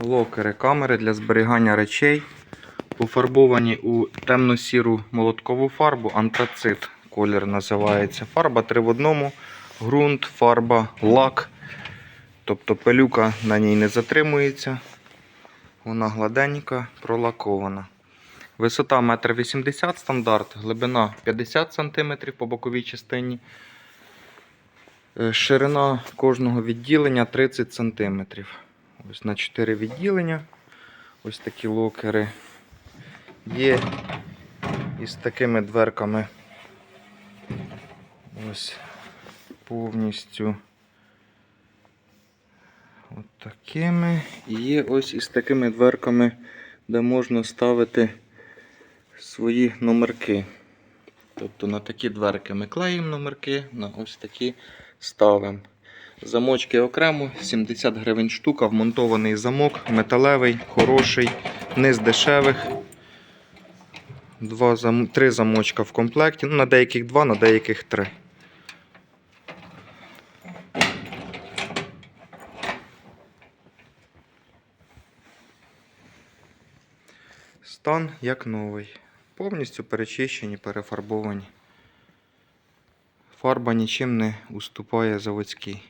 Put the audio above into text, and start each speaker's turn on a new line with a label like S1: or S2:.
S1: Локери, камери для зберігання речей. Пофарбовані у темно-сіру молоткову фарбу, антрацит колір називається. Фарба 3 в одному, ґрунт, фарба, лак. Тобто пилюка на ній не затримується. Вона гладенька, пролакована. Висота 1,80 м стандарт, глибина 50 см по боковій частині. Е, Ширина кожного відділення 30 см. Ось на 4 відділення. Ось такі локери. Є із такими дверками. Ось повністю. От такими. І є ось із такими дверками, де можна ставити свої номерки. Тобто на такі дверки ми клеїмо номерки, на ось такі ставимо. Замочки окремо, 70 гривень штука, вмонтований замок, металевий, хороший, не з дешевих. Два. Три замочка в комплекті. Ну, на деяких два, на деяких три. Стан як новий. Повністю перечищені, перефарбовані. Фарба нічим не уступає заводській.